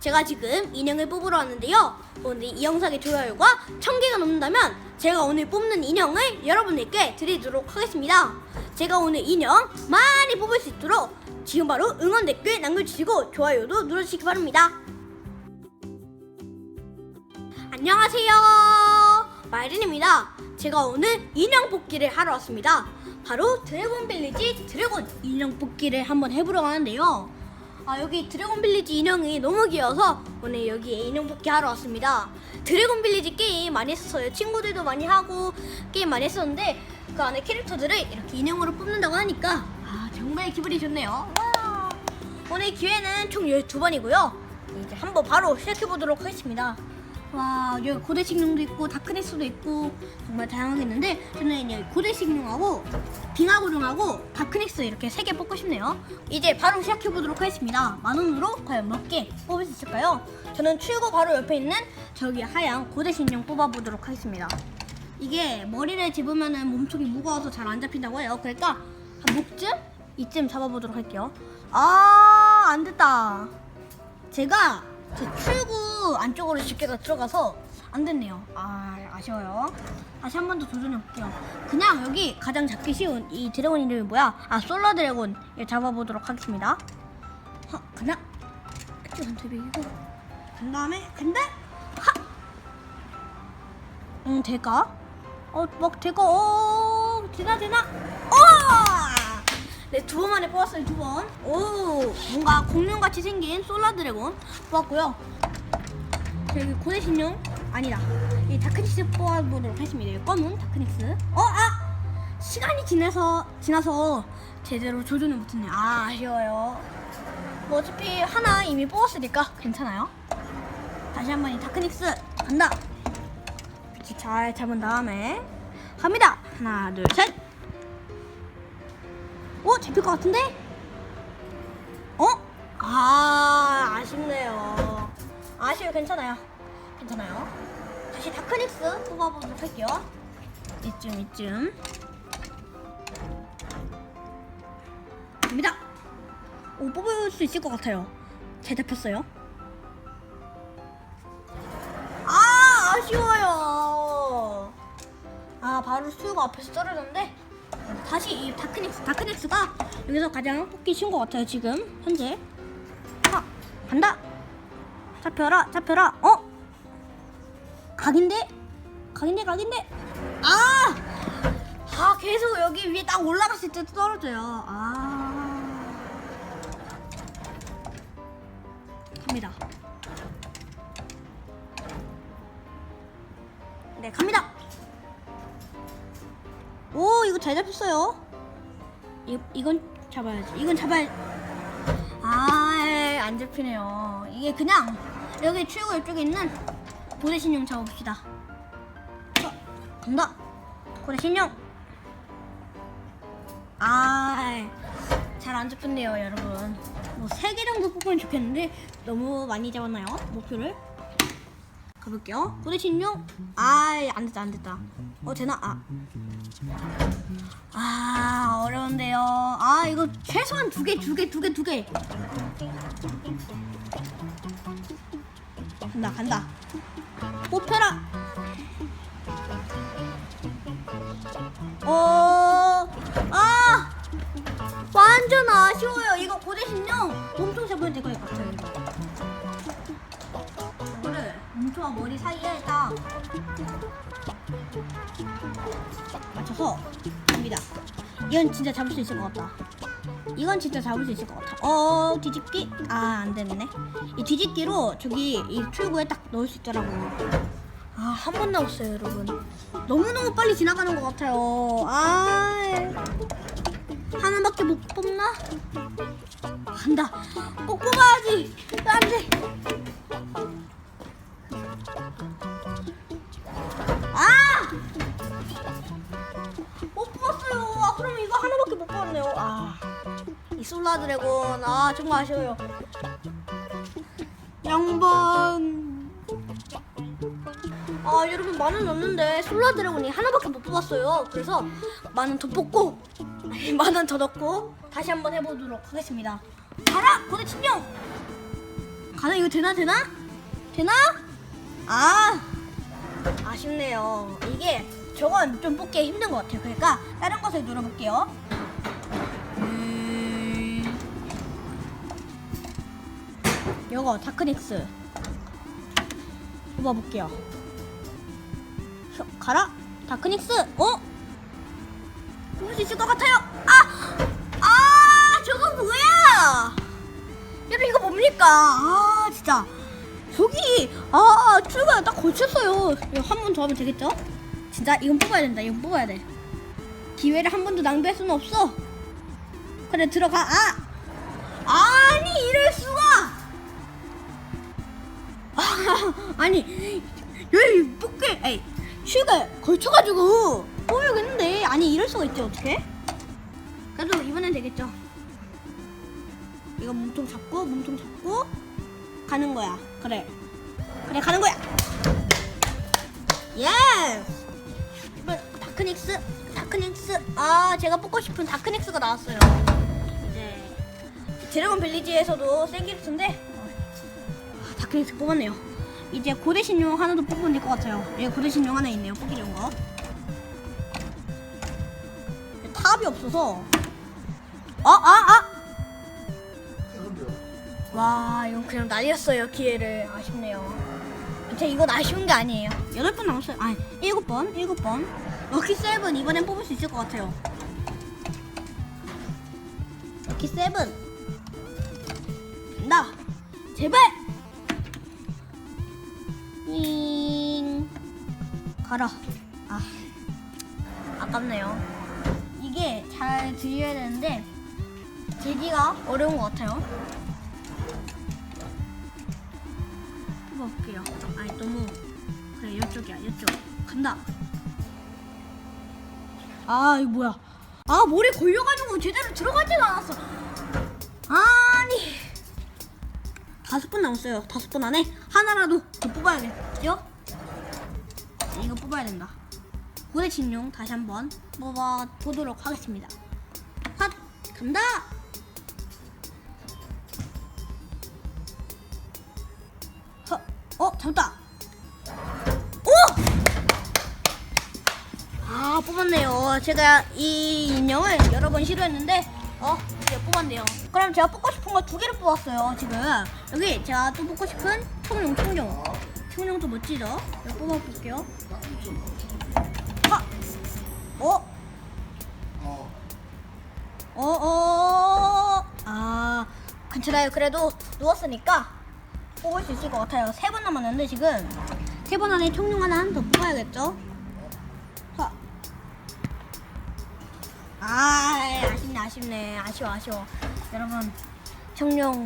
제가 지금 인형을 뽑으러 왔는데요. 오늘 이 영상의 좋아요가 1000개가 넘는다면 제가 오늘 뽑는 인형을 여러분들께 드리도록 하겠습니다. 제가 오늘 인형 많이 뽑을 수 있도록 지금 바로 응원 댓글 남겨주시고 좋아요도 눌러주시기 바랍니다. 안녕하세요. 마이린입니다. 제가 오늘 인형 뽑기를 하러 왔습니다. 바로 드래곤 빌리지 드래곤 인형 뽑기를 한번 해보려고 하는데요. 아, 여기 드래곤 빌리지 인형이 너무 귀여워서 오늘 여기에 인형 뽑기 하러 왔습니다. 드래곤 빌리지 게임 많이 했었어요. 친구들도 많이 하고 게임 많이 했었는데 그 안에 캐릭터들을 이렇게 인형으로 뽑는다고 하니까 아, 정말 기분이 좋네요. 와. 오늘 기회는 총 12번이고요. 이제 한번 바로 시작해 보도록 하겠습니다. 와, 여기 고대 식룡도 있고 다크네스도 있고 정말 다양하게 있는데 저는 이제 고대 식룡하고 빙하고룡하고 다크넥스 이렇게 세 개 뽑고 싶네요. 이제 바로 시작해 보도록 하겠습니다. 만 원으로 과연 몇 개 뽑을 수 있을까요? 저는 출구 바로 옆에 있는 저기 하얀 고대 식룡 뽑아보도록 하겠습니다. 이게 머리를 집으면은 몸통이 무거워서 잘 안 잡힌다고 해요. 그러니까 한 목쯤 이쯤 잡아보도록 할게요. 아, 안 됐다. 제가 제 출구 안쪽으로 집게가 들어가서 안 됐네요. 아, 아쉬워요. 다시 한 번 더 도전해 볼게요. 그냥 여기 가장 잡기 쉬운 이 드래곤 이름이 뭐야? 아, 솔라 드래곤. 얘 잡아보도록 하겠습니다. 하, 그냥 이쪽은 되비고 간 다음에 간다. 하. 응, 될까? 어, 막 될까? 어, 되나 되나? 어! 네, 두 번 만에 뽑았어요, 두 번. 오, 뭔가 공룡같이 생긴 솔라 드래곤 뽑았고요. 저기 고대 신용 아니다. 이 다크닉스 뽑아보도록 하겠습니다. 이 검은 다크닉스. 어, 아! 시간이 지나서, 지나서 제대로 조준을 못했네요. 아, 아쉬워요. 뭐 어차피 하나 이미 뽑았으니까 괜찮아요. 다시 한 번 이 다크닉스 간다. 위치 잘 잡은 다음에 갑니다. 하나, 둘, 셋. 어? 잡힐 것 같은데? 아쉬워요. 괜찮아요. 괜찮아요. 다시 다크닉스 뽑아보도록 할게요. 이쯤, 이쯤. 갑니다. 오, 뽑을 수 있을 것 같아요. 잘 잡혔어요. 아, 아쉬워요. 아, 바로 수가 앞에서 떨어졌는데 다시 이 다크닉스 다크닉스가 여기서 가장 뽑기 쉬운 것 같아요 지금 현재 자 간다 잡혀라 잡혀라 어 각인데 각인데 각인데 아! 아 계속 여기 위에 딱 올라갔을 때 떨어져요 아 갑니다 네 갑니다 오 이거 잘 잡혔어요. 이 이건 잡아야지. 이건 잡아야. 아 안 잡히네요. 이게 그냥 여기 출구 이쪽에 있는 고대 신용 잡아봅시다. 자, 간다. 고대 신용. 아 잘 안 잡혔네요 여러분. 뭐 세 개 정도 뽑으면 좋겠는데 너무 많이 잡았나요 목표를? 가볼게요. 고대 신용. 아 안 됐다 안 됐다. 어 되나? 아. 아 어려운데요. 아 이거 최소한 두 개, 두 개, 두 개, 두 개. 간다, 간다. 뽑혀라. 어, 아, 완전 아쉬워요. 이거 고대 신용 몸통 잡으면 될것 같아요. 몸통과 머리 사이에 딱 맞춰서 갑니다. 이건 진짜 잡을 수 있을 것 같다. 이건 진짜 잡을 수 있을 것 같아. 어 뒤집기? 아안 되네. 이 뒤집기로 저기 이 출구에 딱 넣을 수 있더라고요. 아한번 남았어요 여러분. 너무 너무 빨리 지나가는 것 같아요. 아 하나밖에 못 뽑나? 간다. 꼭 뽑아야지. 안돼. 이 솔라 드래곤. 아, 정말 아쉬워요. 양반. 아, 여러분 만원 넣었는데 솔라 드래곤이 하나밖에 못 뽑았어요. 그래서 만원 더 뽑고 만원 더 넣고 다시 한번 해보도록 하겠습니다. 가라, 고대 친령. 가나 이거 되나 되나? 되나? 아 아쉽네요. 이게 저건 좀 뽑기 힘든 것 같아요. 그러니까 다른 것을 눌러볼게요. 요거 다크닉스 뽑아볼게요. 혀, 가라 다크닉스. 어? 뽑을 수 있을 것 같아요. 아! 아! 저거 뭐야? 여러분 이거 뭡니까? 아 진짜 저기 아 출구가 딱 걸쳤어요. 이거 한 번 더 하면 되겠죠? 진짜 이건 뽑아야 된다. 이건 뽑아야 돼. 기회를 한 번도 낭비할 수는 없어. 그래 들어가. 아 아니 이럴 수가. 아니 여기 뽑게 에이 슈가 걸쳐가지고 뽑으겠는데 아니 이럴 수가 있지 어떻게? 그래도 이번엔 되겠죠. 이거 몸통 잡고 몸통 잡고 가는 거야. 그래. 그래 가는 거야. 예스. 이번 다크닉스 다크닉스 아 제가 뽑고 싶은 다크닉스가 나왔어요. 이제 드래곤 빌리지에서도 센 캐릭터인데 아, 다크닉스 뽑았네요. 이제 고대 신용 하나도 뽑으면 될 것 같아요. 예, 고대 신용 하나 있네요. 뽑기 좋은 거. 탑이 없어서 아 아, 아! 와 이건 그냥 날렸어요 기회를 아쉽네요 제 이건 아쉬운 게 아니에요 여덟 번 남았어요 아니 일곱 번 일곱 번 럭키 세븐 이번엔 뽑을 수 있을 것 같아요 럭키 세븐 나 제발 잉 가라 아 아깝네요 이게 잘 들려야 되는데 들기가 어려운 것 같아요 뽑아볼게요. 아니 너무 그래 이쪽이야 이쪽 간다. 아 이거 뭐야? 아 머리 걸려가지고 제대로 들어가지도 않았어. 아니 다섯 번 남았어요. 다섯 번 안에 하나라도 더 뽑아야겠죠? 네, 이거 뽑아야 된다. 고대 진용 다시 한번 뽑아 보도록 하겠습니다. 핫 간다. 허, 어, 잡았다. 오! 아, 뽑았네요. 제가 이 인형을 여러 번 시도했는데, 어, 이제 뽑았네요. 그럼 제가 뽑고 싶은 거 두 개를 뽑았어요, 지금. 여기 제가 또 뽑고 싶은 청룡, 청룡. 청룡도 멋지죠? 이거 뽑아볼게요. 하! 어? 어, 어, 아, 괜찮아요. 그래도 누웠으니까 뽑을 수 있을 것 같아요. 세 번 남았는데 지금 세 번 안에 청룡 하나 더 뽑아야겠죠? 아쉽네, 아쉽네, 아쉬워, 아쉬워. 여러분, 청룡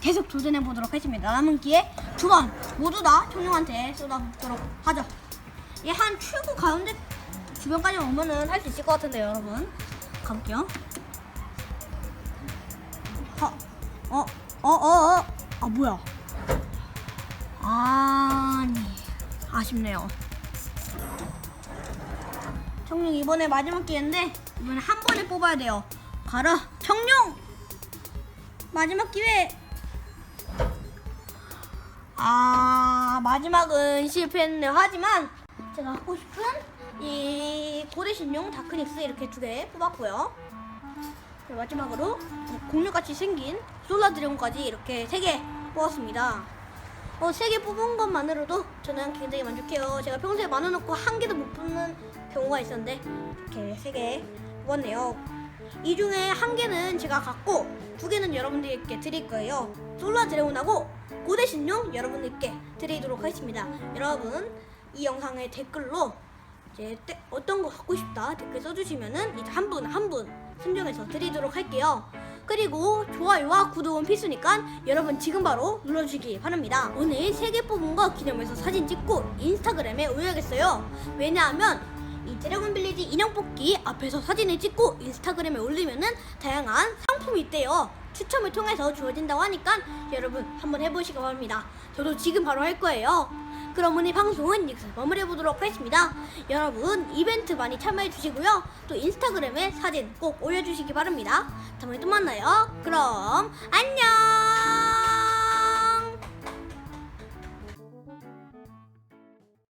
계속 도전해 보도록 하겠습니다. 남은 기회 두 번 모두 다 청룡한테 쏟아붓도록 하죠. 얘한 출구 가운데 주변까지 오면은 할 수 있을 것 같은데요, 여러분. 가볼게요. 어, 어, 어, 어, 어. 아, 뭐야. 아니, 아쉽네요. 청룡 이번에 마지막 기회인데, 이번에 한 번에 뽑아야 돼요. 가라, 청룡! 마지막 기회! 아, 마지막은 실패했네요. 하지만, 제가 하고 싶은 이 고대신용 다크닉스 이렇게 두 개 뽑았고요. 마지막으로 공룡같이 생긴 솔라 드래곤까지 이렇게 세 개 뽑았습니다. 어, 세 개 뽑은 것만으로도 저는 굉장히 만족해요. 제가 평소에 많아놓고 한 개도 못 뽑는 경우가 있었는데 이렇게 세 개 뽑았네요. 이 중에 한 개는 제가 갖고 두 개는 여러분들께 드릴 거예요. 솔라 드래곤하고 고대 신용 여러분들께 드리도록 하겠습니다. 여러분 이 영상의 댓글로 이제 때- 어떤 거 갖고 싶다 댓글 써주시면은 이제 한 분 한 분 선정해서 드리도록 할게요. 그리고 좋아요와 구독은 필수니까 여러분 지금 바로 눌러주시기 바랍니다. 오늘 세 개 뽑은 거 기념해서 사진 찍고 인스타그램에 올려야겠어요. 왜냐하면 이 드래곤 빌리지 인형 뽑기 앞에서 사진을 찍고 인스타그램에 올리면은 다양한 상품이 있대요. 추첨을 통해서 주어진다고 하니까 여러분 한번 해보시기 바랍니다. 저도 지금 바로 할 거예요. 그럼 오늘 방송은 여기서 마무리해 보도록 하겠습니다. 여러분 이벤트 많이 참여해 주시고요. 또 인스타그램에 사진 꼭 올려주시기 바랍니다. 다음에 또 만나요. 그럼 안녕.